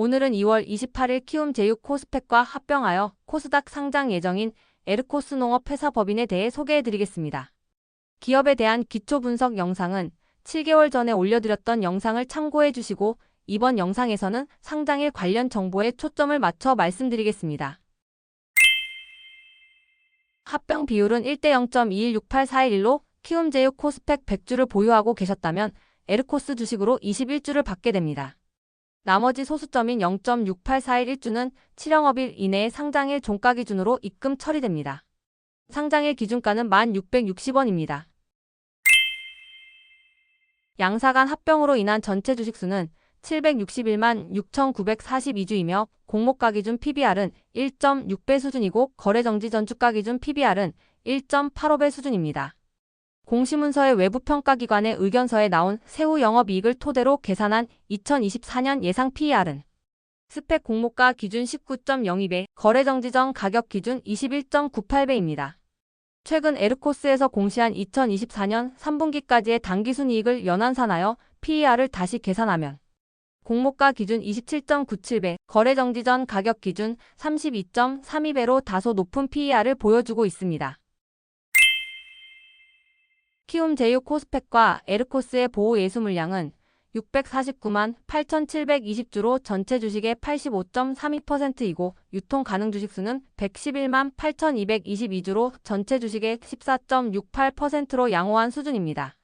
오늘은 2월 28일 키움 제육 코스펙과 합병하여 코스닥 상장 예정인 에르코스 농업 회사 법인에 대해 소개해드리겠습니다. 기업에 대한 기초 분석 영상은 7개월 전에 올려드렸던 영상을 참고해 주시고 이번 영상에서는 상장일 관련 정보에 초점을 맞춰 말씀드리겠습니다. 합병 비율은 1대 0.216841로 키움 제육 코스펙 100주를 보유하고 계셨다면 에르코스 주식으로 21주를 받게 됩니다. 나머지 소수점인 0.68411주는 7영업일 이내에 상장일 종가 기준으로 입금 처리됩니다. 상장일 기준가는 1,660원입니다. 양사 간 합병으로 인한 전체 주식수는 761만 6,942주이며 공모가 기준 PBR은 1.6배 수준이고 거래정지 전 주가 기준 PBR은 1.85배 수준입니다. 공시문서의 외부 평가기관의 의견서에 나온 세후 영업이익을 토대로 계산한 2024년 예상 PER은 스펙 공모가 기준 19.02배, 거래정지 전 가격 기준 21.98배입니다. 최근 에르코스에서 공시한 2024년 3분기까지의 당기순이익을 연환산하여 PER을 다시 계산하면 공모가 기준 27.97배, 거래정지 전 가격 기준 32.32배로 다소 높은 PER을 보여주고 있습니다. 키움 제육 코스펙과 에르코스의 보호 예수 물량은 649만 8,720주로 전체 주식의 85.32%이고 유통 가능 주식 수는 111만 8,222주로 전체 주식의 14.68%로 양호한 수준입니다.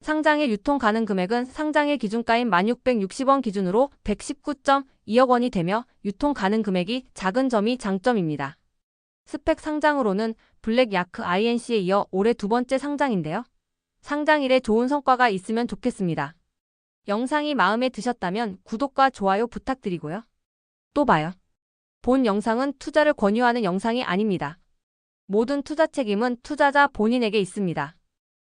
상장일 유통 가능 금액은 상장일 기준가인 1,660원 기준으로 119.2억 원이 되며 유통 가능 금액이 작은 점이 장점입니다. 스펙 상장으로는 블랙 야크 INC에 이어 올해 두 번째 상장인데요. 상장일에 좋은 성과가 있으면 좋겠습니다. 영상이 마음에 드셨다면 구독과 좋아요 부탁드리고요. 또 봐요. 본 영상은 투자를 권유하는 영상이 아닙니다. 모든 투자 책임은 투자자 본인에게 있습니다.